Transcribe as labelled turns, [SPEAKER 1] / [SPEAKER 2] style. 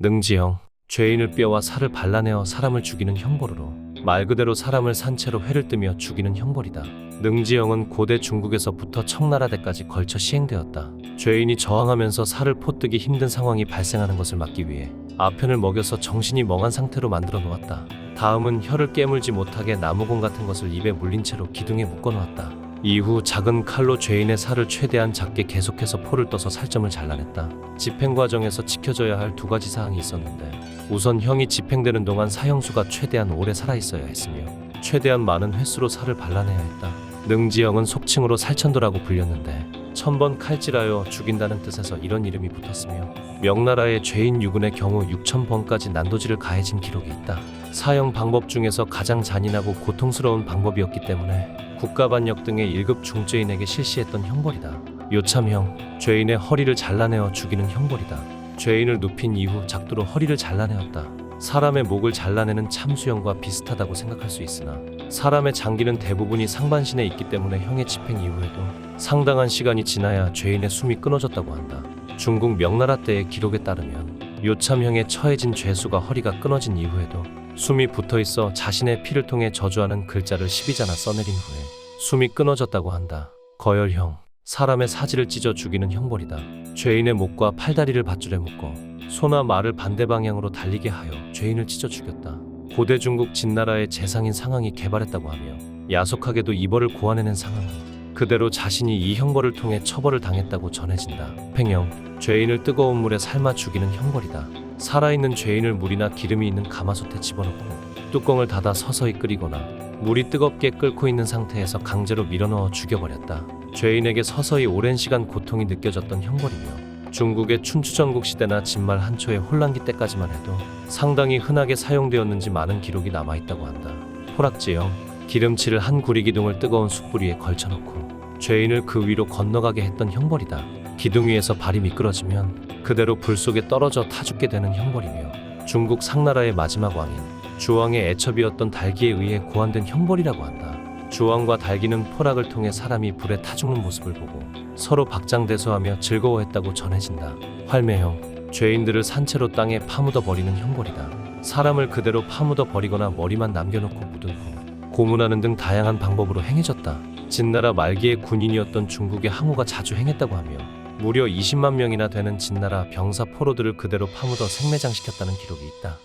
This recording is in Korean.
[SPEAKER 1] 능지형, 죄인을 뼈와 살을 발라내어 사람을 죽이는 형벌으로 말 그대로 사람을 산채로 회를 뜨며 죽이는 형벌이다. 능지형은 고대 중국에서부터 청나라대까지 걸쳐 시행되었다. 죄인이 저항하면서 살을 포뜨기 힘든 상황이 발생하는 것을 막기 위해 아편을 먹여서 정신이 멍한 상태로 만들어 놓았다. 다음은 혀를 깨물지 못하게 나무공 같은 것을 입에 물린 채로 기둥에 묶어 놓았다. 이후 작은 칼로 죄인의 살을 최대한 작게 계속해서 포를 떠서 살점을 잘라냈다. 집행 과정에서 지켜져야 할 두 가지 사항이 있었는데 우선 형이 집행되는 동안 사형수가 최대한 오래 살아 있어야 했으며 최대한 많은 횟수로 살을 발라내야 했다. 능지형은 속칭으로 살천도라고 불렸는데 천번 칼질하여 죽인다는 뜻에서 이런 이름이 붙었으며 명나라의 죄인 유군의 경우 6천번까지 난도질을 가해진 기록이 있다. 사형 방법 중에서 가장 잔인하고 고통스러운 방법이었기 때문에 국가반역 등의 1급 중죄인에게 실시했던 형벌이다. 요참형, 죄인의 허리를 잘라내어 죽이는 형벌이다. 죄인을 눕힌 이후 작두로 허리를 잘라내었다. 사람의 목을 잘라내는 참수형과 비슷하다고 생각할 수 있으나 사람의 장기는 대부분이 상반신에 있기 때문에 형의 집행 이후에도 상당한 시간이 지나야 죄인의 숨이 끊어졌다고 한다. 중국 명나라 때의 기록에 따르면 요참형에 처해진 죄수가 허리가 끊어진 이후에도 숨이 붙어 있어 자신의 피를 통해 저주하는 글자를 12자나 써내린 후에 숨이 끊어졌다고 한다. 거열형, 사람의 사지를 찢어 죽이는 형벌이다. 죄인의 목과 팔다리를 밧줄에 묶어 소나 말을 반대 방향으로 달리게 하여 죄인을 찢어 죽였다. 고대 중국 진나라의 재상인 상황이 개발했다고 하며 야속하게도 이벌을 고안해낸 상황은 그대로 자신이 이 형벌을 통해 처벌을 당했다고 전해진다. 팽형, 죄인을 뜨거운 물에 삶아 죽이는 형벌이다. 살아있는 죄인을 물이나 기름이 있는 가마솥에 집어넣고 뚜껑을 닫아 서서히 끓이거나 물이 뜨겁게 끓고 있는 상태에서 강제로 밀어넣어 죽여버렸다. 죄인에게 서서히 오랜 시간 고통이 느껴졌던 형벌이며 중국의 춘추전국 시대나 진말 한초의 혼란기 때까지만 해도 상당히 흔하게 사용되었는지 많은 기록이 남아있다고 한다. 호락지형, 기름칠을 한 구리 기둥을 뜨거운 숯불 위에 걸쳐놓고 죄인을 그 위로 건너가게 했던 형벌이다. 기둥 위에서 발이 미끄러지면 그대로 불 속에 떨어져 타죽게 되는 형벌이며 중국 상나라의 마지막 왕인 주왕의 애첩이었던 달기에 의해 고안된 형벌이라고 한다. 주왕과 달기는 포락을 통해 사람이 불에 타죽는 모습을 보고 서로 박장대소하며 즐거워했다고 전해진다. 활매형, 죄인들을 산채로 땅에 파묻어 버리는 형벌이다. 사람을 그대로 파묻어 버리거나 머리만 남겨놓고 묻은 후 고문하는 등 다양한 방법으로 행해졌다. 진나라 말기의 군인이었던 중국의 항우가 자주 행했다고 하며 무려 20만 명이나 되는 진나라 병사 포로들을 그대로 파묻어 생매장시켰다는 기록이 있다.